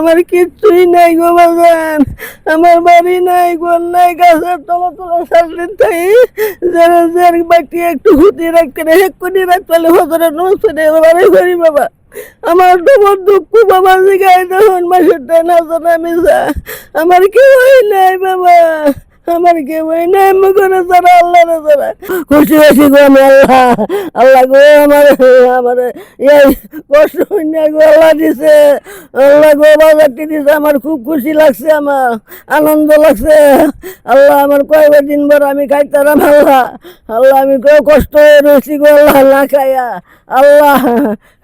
আমার কিচ্ছুই নাই গো বাজান আমার বাড়ি নাই, ঘর নাই, গাছের তলা তলা সারদিন তাই যারা যার বাকি একটু খুঁটি রাখতে রে করে রাখতে হলে হজরে নমস্কার করি বাবা। আমার তোমার দুঃখ বাবা জিগাই দেখুন মাসের টাইম না মিশা, আমার কেউই নাই বাবা। আমার কেউই নাই আমি করে যারা আল্লাহ রে যারা খুশি হয়েছি গো আমি আল্লাহ। আল্লাহ গো, আমার আমার, এই কষ্ট হইনা গো, আল্লাহ দিছে। আল্লাহ গো, বাজারটি দিছে, আমার খুব খুশি লাগছে আমার, আনন্দ লাগছে। আল্লাহ আমার কয়েকবার দিন ভর আমি খাইতাম আল্লাহ। আল্লাহ আমি কেউ কষ্ট রয়েছি গো, আল্লাহ, না খাইয়া। আল্লাহ,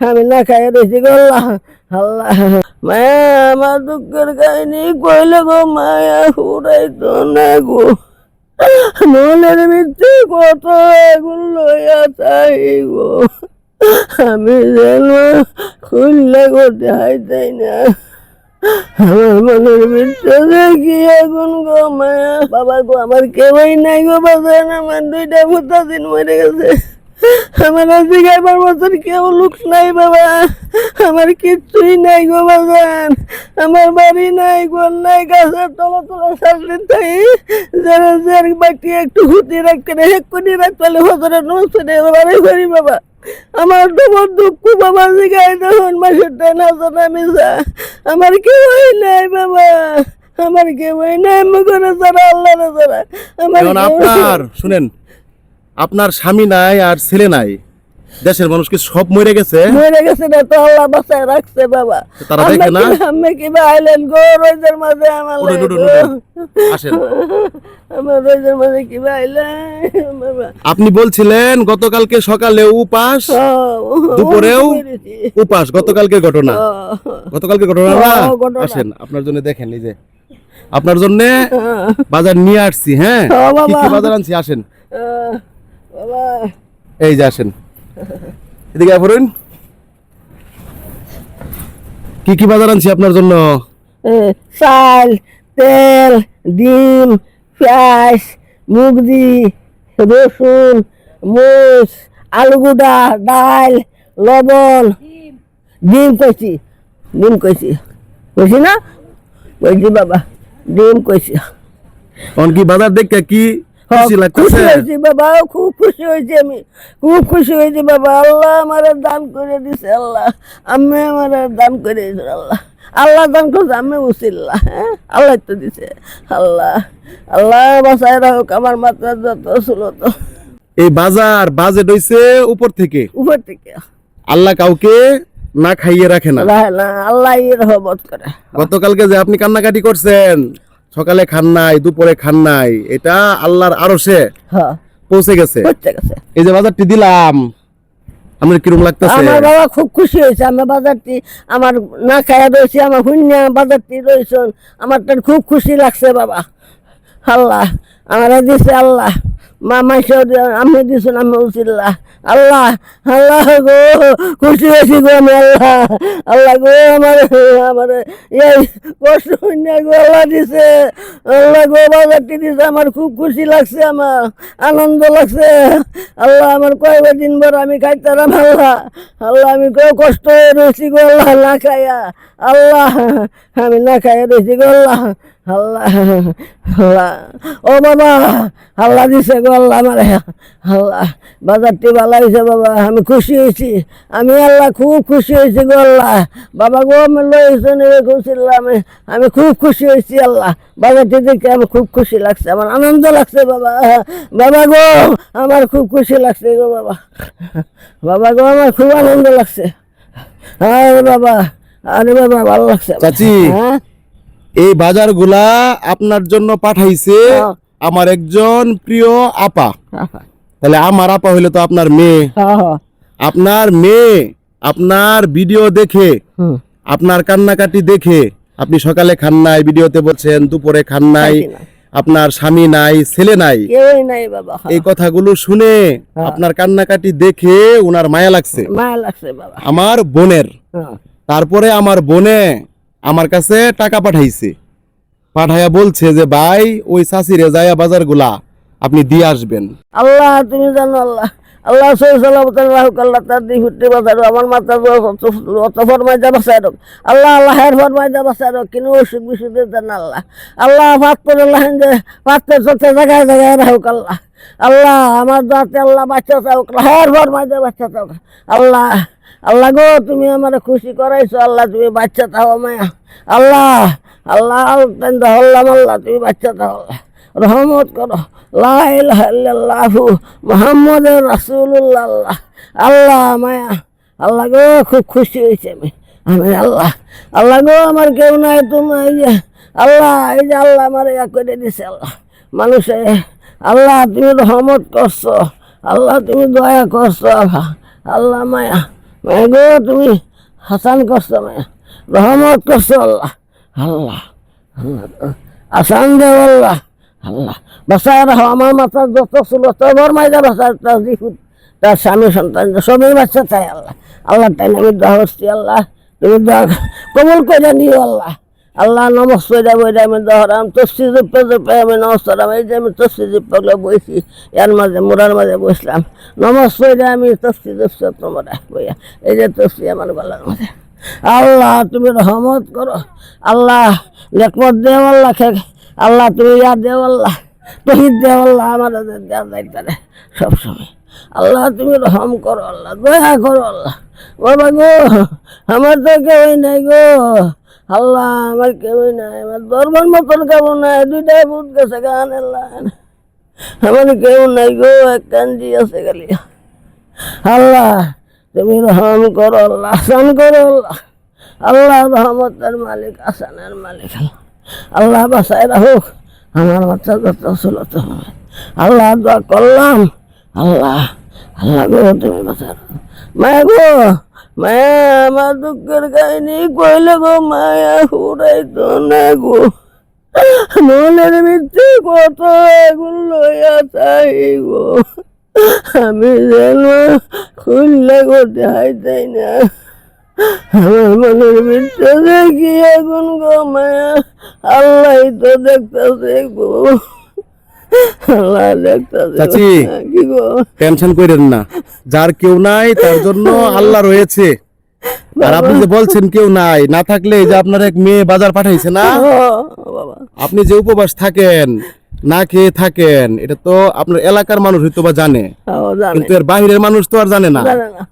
আমি না খাইয়া রয়েছি গো, আল্লাহ। মায়া আমার দুঃখের কাহিনী কইলে গো, মায়া উড়াই তো না গো। মনের ভিতরে কত এগুলো লইয়া চাই গো। আমি যেন খুললে করতে হাইতাই না। আমার মনের ভিতরে দেখি এখন গো, মায়া। বাবা গো, আমার কেউই নাই গো, বাজান। আমার দুইটা ভূতা দিন মরে গেছে। আমার আজকে আমার মতন কেউ লোক নাই বাবা। আমার কিচ্ছুই নাই গো বাজান আমার বাড়ি নাই ঘর নাই গাছের তলা তলা সারদিন তাই। যারা যার বাকি একটু হুতি রাখতে করে রাখতে হজরে নমস্কার বাড়ি করি বাবা। আমার তোমার দুঃখ বাবা জিগাই দেখুন মাসের টাইম না মিশা আমার কেউই নাই বাবা। আমার কেউই নাই আমি করে যারা আল্লাহ যারা। আমার আপনার শুনেন আপনার স্বামী নাই আর ছেলে নাই। দেশের মানুষকে সব মরে গেছে? মরে গেছে না তো আল্লাহ বাঁচায় রাখছে বাবা। তারা দেখে না? আমি কিবা আইলেন গো? রোজের মাঝে আমার। আসেন। আমার রোজের মাঝে কিবা আইলেন? বাবা। আপনি বলছিলেন গতকালকে সকালে উপাস দুপুরেও উপাস গতকালকে ঘটনা। গতকালকে ঘটনা না? আসেন আপনার জন্য দেখেন এই যে। আপনার জন্য বাজার নিয়ে আসছি হ্যাঁ? বাবা। কি কি বাজার আনছি? আসেন। এই যে আসেন। এদিকে পড়ুন কি কি বাজার আনছি আপনার জন্য? চাল তেল ডিম পেঁয়াজ মুগদি রসুন মুস আলু গুঁড়া ডাল লবণ। ডিম কইছি ডিম কইছি। কইছি না? কইছি বাবা ডিম কইছি। কোন কি বাজার দেখে কি খুশি খুশি হয়েছি বাবা খুব খুশি হয়েছি আমি। খুব খুশি হয়েছি বাবা আল্লাহ আমার দান করে দিছে আল্লাহ। আমি আমার দান করে দিছে আল্লাহ। আল্লাহ দান করছে আমি উচিল্লা হ্যাঁ? আল্লাহ তো দিছে আল্লাহ। আল্লাহ বাসায় রাখুক আমার মাত্রা যত ছিল তো। এই বাজার বাজেট হইছে উপর থেকে। উপর থেকে। আল্লাহ কাউকে না খাইয়ে রাখে না। আল্লাহ এর হবত করে। গতকালকে যে আপনি কান্নাকাটি করছেন সকালে খান নাই দুপুরে খান নাই এটা আল্লাহর আরও সে পৌঁছে গেছে। এই যে বাজারটি দিলাম আমার কিরম লাগতেছে? আমার বাবা খুব খুশি হয়েছে আমার বাজারটি আমার না খায়া রয়েছে আমার শূন্য বাজারটি রয়েছে আমার খুব খুশি লাগছে বাবা। আল্লাহ আমার দিছে আল্লাহ। মা মাইসেও আমি দিছেন আমি উচিল্লাহ আল্লাহ আল্লাহ গো, খুশি হয়েছি গো আমি আল্লাহ। আল্লাহ গো, আমার আমার এই কষ্ট গো, আল্লাহ দিছে। আল্লাহ গো, বাজারটি দিছে, আমার খুব খুশি লাগছে আমার, আনন্দ লাগছে। আল্লাহ, আমার কয়েকবার দিন ভর আমি খাইতাম আল্লাহ। আল্লাহ, আমি কেউ কষ্ট হয়ে রয়েছি গো, আল্লাহ, না খাইয়া। আল্লাহ, আমি না খাইয়া রয়েছি গো, আল্লাহ। আল্লাহ আল্লাহ। ও বাবা আল্লাহ দিছে গো আল্লাহ আমার। আল্লাহ বাজারটি ভালো হয়েছে বাবা আমি খুশি হয়েছি। আমি আল্লাহ খুব খুশি হয়েছি গো আল্লাহ। বাবা গো আমি লইছে নিয়ে খুশি আমি আমি খুব খুশি হয়েছি আল্লাহ। বাজারটি দেখে আমি খুব খুশি লাগছে আমার আনন্দ লাগছে বাবা। বাবা গো আমার খুব খুশি লাগছে গো বাবা। বাবা গো আমার খুব আনন্দ লাগছে। আরে বাবা আরে বাবা ভালো লাগছে। চাচি। হ্যাঁ এই বাজারগুলা আপনার জন্য পাঠাইছে হ্যাঁ। আমার একজন প্রিয় আপা। তাহলে আমার আপা হইলে তো আপনার মেয়ে। হ্যাঁ। হ্যাঁ আপনার মেয়ে আপনার ভিডিও দেখে আপনার কান্নাকাটি দেখে আপনি সকালে খান নাই ভিডিওতে বলছেন দুপুরে খান নাই আপনার স্বামী নাই ছেলে নাই। বাবা। এই কথাগুলো শুনে আপনার কান্নাকাটি দেখে উনার মায়া লাগছে। আমার বোনের। হ্যাঁ। তারপরে আমার বোনে আমার কাছে টাকা পাঠাইছে। পাঠাইয়া বলছে যে, ভাই, ওই চাষিরে যায়া বাজারগুলা আপনি দিয়ে আসবেন। আল্লাহ, তুমি জানো আল্লাহ আল্লাহ আল্লাহ তার দি ফুটতে বাঁচারো আমার মাথা অত ফরমাই যা বাঁচাই রোগ আল্লাহ আল্লাহ, হের ফরমাই যা বাঁচাই রোগ কিন্তু অসুখ বিসুখ দেন আল্লাহ। আল্লাহ পাত্তর আল্লাহ যে পাত্তর চোখে জায়গায় জায়গায় রাহুক আল্লাহ। আল্লাহ, আমার দাঁতে আল্লাহ বাচ্চা চাওক হের ফরমাই যা বাচ্চা চাওক আল্লাহ আল্লাহ গো, তুমি আমার খুশি করাইছো, আল্লাহ তুমি বাচ্চা তাও মায়া আল্লাহ আল্লাহ হল্লাম, আল্লাহ তুমি বাচ্চা তাও রহমত করো। লাহু মোহাম্মদ রাসুল্লাহ আল্লাহ মায়া আল্লাহ গো, খুব খুশি হয়েছে আমি। আমি আল্লাহ আল্লাহ গো, আমার কেউ নাই তুমি এই যে, আল্লাহ, এই যে আল্লাহ আমার ইয়া করে দিছে, আল্লাহ। মানুষে, আল্লাহ তুমি রহমত করছ, আল্লাহ তুমি দয়া করছ, আল্লাহ। আল্লাহ মায়া গো তুমি হাসান করছ নাই রহমত করছ আল্লাহ। আল্লাহ আসান দেব আল্লাহ। আল্লাহ, বাসায় রাখো, আমার মাথার যত ছিল তোর মাইজা বাসার তার দিকুত তার স্বামী সন্তান, সবই বাচ্চা চাই আল্লাহ। আল্লাহ তাই আমি দোয়া করছি আল্লাহ। তুমি দোয়া কবল করে নিও আল্লাহ। আল্লাহ নমস্কার বইটা আমি দহরাম তসি জুপে জুপে আমি নমস্কার এই যে আমি তসি জুপে বইছি, এর মাঝে মোড়ার মাঝে বসলাম। নমস্কার আমি তসি জুপছে তোমরা বইয়া, এই যে তসি আমার গলার মাঝে। আল্লাহ, তুমি রহমত করো। আল্লাহ লেখমত দেও আল্লাহ খে- আল্লাহ, তুমি ইয়া দেও আল্লাহ, তহিদ দেও আল্লাহ আমাদের দেওয়া দায়িত্বে সবসময় আল্লাহ, তুমি রহম করো, আল্লাহ, দয়া করো আল্লাহ। বাবা গো, আমার তো কেউই নাই গো। আল্লাহ, আমার কেউই নাই, আমার দরবার মতন কেমন নাই, দুইটাই বুট গেছে গান আল্লাহ আমার কেউ নাই গো, এক কান্দি আছে খালি। আল্লাহ, তুমি রহম করো আল্লাহ, আসান করো আল্লাহ। আল্লাহ রহমতের মালিক, আসানের মালিক আল্লাহ। বাসায় রাখুক, আমার বাচ্চা যত ছিল তো আল্লাহ দোয়া করলাম, আল্লাহ আল্লাহ গো, তুমি বাসা মায়া গো মায়া আমার দুঃখের কাহিনী কইলে গো, মায়া হুড়াই তো না গো। মনের ভিত্তি কত এগুলো লইয়া চাই গো। আমি যেন খুললে করতে হাইতাই না। আমার মনের ভিতরে দেখি এখন গো, মায়া। আল্লাহ তো গো। আল্লাহ দেখতেছে চাচি। টেনশন করেন না। যার কেউ নাই তার জন্য আল্লাহ রয়েছে। আর আপনি যে বলছেন কেউ নাই না থাকলে যে আপনার এক মেয়ে বাজার পাঠাইছে না? আপনি যে উপবাস থাকেন না খেয়ে থাকেন এটা তো আপনার এলাকার মানুষ হয়তো বা জানে। কিন্তু এর বাহিরের মানুষ তো আর জানে না।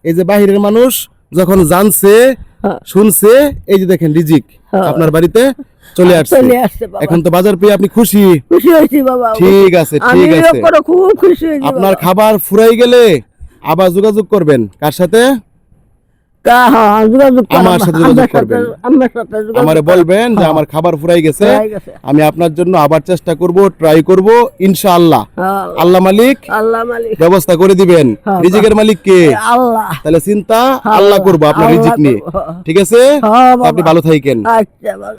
এই যে বাহিরের মানুষ যখন জানছে হ্যাঁ। শুনছে এই যে দেখেন রিজিক। হ্যাঁ। আপনার বাড়িতে চলে আসছে। চলে আসছে বাবা। এখন তো বাজার পেয়ে আপনি খুশি? খুশি হয়েছি বাবা। ঠিক আছে আমি ঠিক আছে করে খুব খুশি হয়েছি আপনার খাবার ফুরাই গেলে আবার যোগাযোগ করবেন। কার সাথে? কা হ্যাঁ যোগাযোগ করো আমার সাথে যোগাযোগ আমার সাথে- করবেন। আমার সাথে যোগাযোগ আমারে করো। বলবেন যে হ্যাঁ। আমার খাবার ফুরাই গেছে। ফুরাই গেছে। আমি আপনার জন্য আবার চেষ্টা করব ট্রাই করব ইনশাআল্লাহ। হ্যাঁ, আল্লাহ মালিক আল্লাহ মালিক। ব্যবস্থা করে দিবেন। হ্যাঁ, রিজিকের মালিক কে? আল্লাহ। তাহলে চিন্তা আল্লাহ করব আপনার আল্লাহ রিজিক নিয়ে। করব, হ্যাঁ। ঠিক আছে? হ্যাঁ, বাবা। আপনি ভালো থাকেন। আচ্ছা বাবা।